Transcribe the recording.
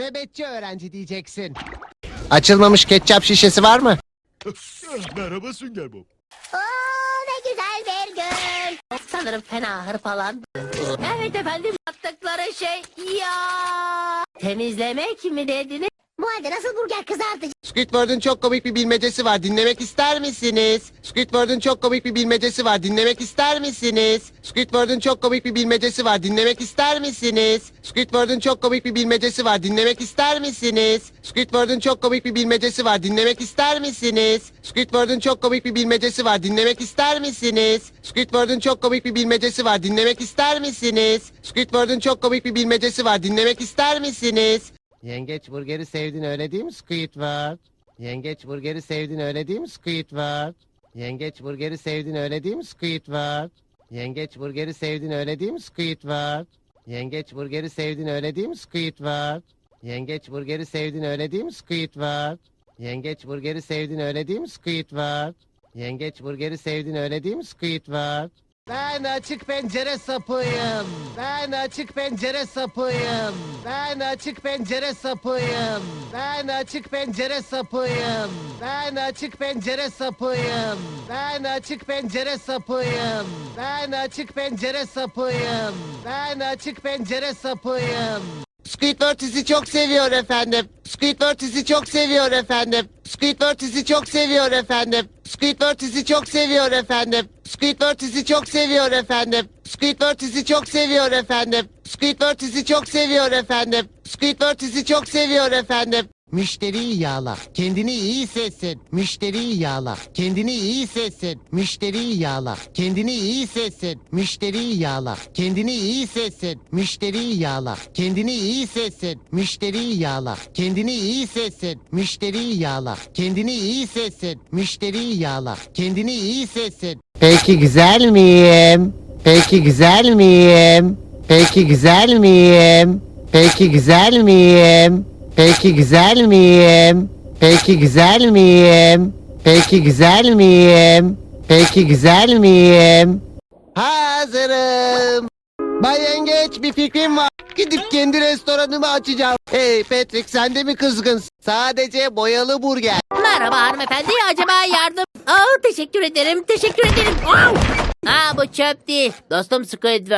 Nöbetçi öğrenci diyeceksin. Açılmamış ketçap şişesi var mı? Merhaba Sünger Bob. Oo ne güzel bir gün. Sanırım fena hırpalandı. Evet efendim yaptıkları şey ya. Temizlemek mi dediniz? Bu halde nasıl burger kızartıcı? Squidward'ın çok komik bir bilmecesi var. Dinlemek ister misiniz? Squidward'ın çok komik bir bilmecesi var. Dinlemek ister misiniz? Squidward'ın çok komik bir bilmecesi var. Dinlemek ister misiniz? Squidward'ın çok komik bir bilmecesi var. Dinlemek ister misiniz? Squidward'ın çok komik bir bilmecesi var. Dinlemek ister misiniz? Squidward'ın çok komik bir bilmecesi var. Dinlemek ister misiniz? Squidward'ın çok komik bir bilmecesi var. Dinlemek ister misiniz? Squidward'ın çok komik bir bilmecesi var. Dinlemek ister misiniz? Yengeç burgeri sevdin öyle değil mi Squidward? Yengeç burgeri sevdin öyle değil mi Squidward? Yengeç burgeri sevdin öyle değil mi Squidward? Yengeç burgeri sevdin öyle değil mi Squidward? Yengeç burgeri sevdin öyle değil mi Squidward? Yengeç burgeri sevdin öyle değil mi Squidward? Yengeç burgeri sevdin öyle değil mi Squidward? Yengeç burgeri sevdin öyle değil mi Squidward? Ben açık pencere sapıyım. Ben açık pencere sapıyım. Ben açık pencere sapıyım. Ben açık pencere sapıyım. Ben açık pencere sapıyım. Ben açık pencere sapıyım. Ben açık pencere sapıyım. Ben açık pencere sapıyım. Squidward sizi çok seviyor efendim. Squidward sizi çok seviyor efendim. Squidward sizi çok seviyor efendim. Squidward sizi çok seviyor efendim. Squidward sizi çok seviyor efendim. Squidward sizi çok seviyor efendim. Squidward sizi çok seviyor efendim. Squidward sizi çok seviyor efendim. Müşteriyi yağla, kendini iyi hissetsin. Müşteriyi yağla, kendini iyi hissetsin. Müşteriyi yağla, kendini iyi hissetsin. Müşteriyi yağla, kendini iyi hissetsin. Müşteriyi yağla, kendini iyi hissetsin. Müşteriyi yağla, kendini iyi hissetsin. Müşteriyi yağla, kendini iyi hissetsin. Müşteriyi yağla, kendini iyi hissetsin. Peki güzel miyim? Peki güzel miyim? Peki güzel miyim? Peki güzel miyim? Peki güzel miyim? Peki güzel miyim? Peki güzel miyim? Peki güzel miyim? Hazırım. Bay Yengeç bir fikrim var. Gidip kendi restoranımı açacağım. Hey Patrick sen de mi kızgınsın? Sadece boyalı burger. Merhaba hanımefendi acaba yardım... Aa, teşekkür ederim teşekkür ederim. Aa bu çöp. Dostum Squidward